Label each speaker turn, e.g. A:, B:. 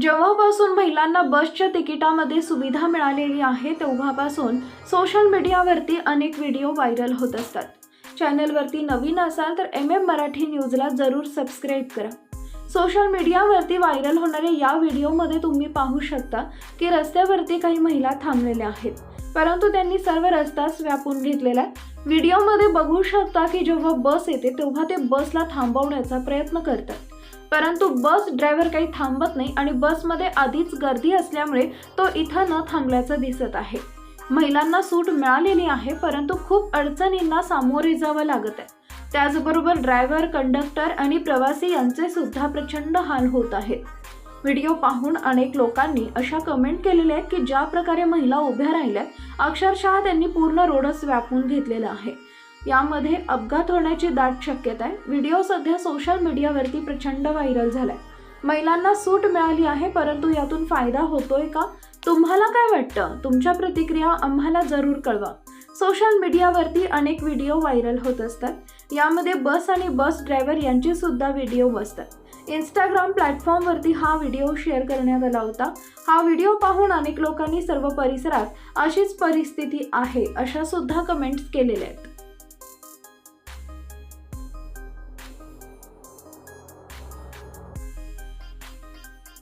A: जेव्हापासून महिलांना बसच्या तिकिटामध्ये सुविधा मिळालेली आहे तेव्हापासून सोशल मीडियावरती अनेक व्हिडिओ व्हायरल होत असतात. चॅनलवरती नवीन असाल तर एम एम मराठी न्यूजला जरूर सबस्क्राईब करा. सोशल मीडियावरती व्हायरल होणाऱ्या या व्हिडिओमध्ये तुम्ही पाहू शकता की रस्त्यावरती काही महिला थांबलेल्या आहेत. परंतु त्यांनी सर्व रस्ताच व्यापून घेतलेला आहे. व्हिडिओमध्ये बघू शकता की जेव्हा बस येते तेव्हा ते बसला थांबवण्याचा प्रयत्न करतात. परंतु बस ड्रायव्हर काही थांबत नाही आणि बसमध्ये आधीच गर्दी असल्यामुळे तो इथं न थांबल्याचं दिसत आहे. महिलांना सूट मिळालेली आहे परंतु खूप अडचणींना सामोरे जावं लागत आहे. त्याचबरोबर ड्रायव्हर कंडक्टर आणि प्रवासी यांचे सुद्धा प्रचंड हाल होत आहेत. व्हिडिओ पाहून अनेक लोकांनी अशा कमेंट केलेल्या आहेत की ज्या प्रकारे महिला उभ्या राहिल्या अक्षरशः त्यांनी पूर्ण रोडच व्यापून घेतलेला आहे. यामध्ये अपघात होण्याची दाट शक्यता आहे व्हिडिओ सध्या सोशल मीडियावरती प्रचंड व्हायरल झालाय. महिलांना सूट मिळाली आहे परंतु यातून फायदा होतोय का? तुम्हाला काय वाटतं? तुमच्या प्रतिक्रिया आम्हाला जरूर कळवा. सोशल मीडियावरती अनेक व्हिडिओ व्हायरल होत असतात. यामध्ये बस आणि बस ड्रायव्हर यांचे सुद्धा व्हिडिओ बसतात. इंस्टाग्राम प्लॅटफॉर्मवरती हा व्हिडिओ शेअर करण्यात आला होता. हा व्हिडिओ पाहून अनेक लोकांनी सर्व परिसरात अशीच परिस्थिती आहे अशा सुद्धा कमेंट्स केलेल्या आहेत.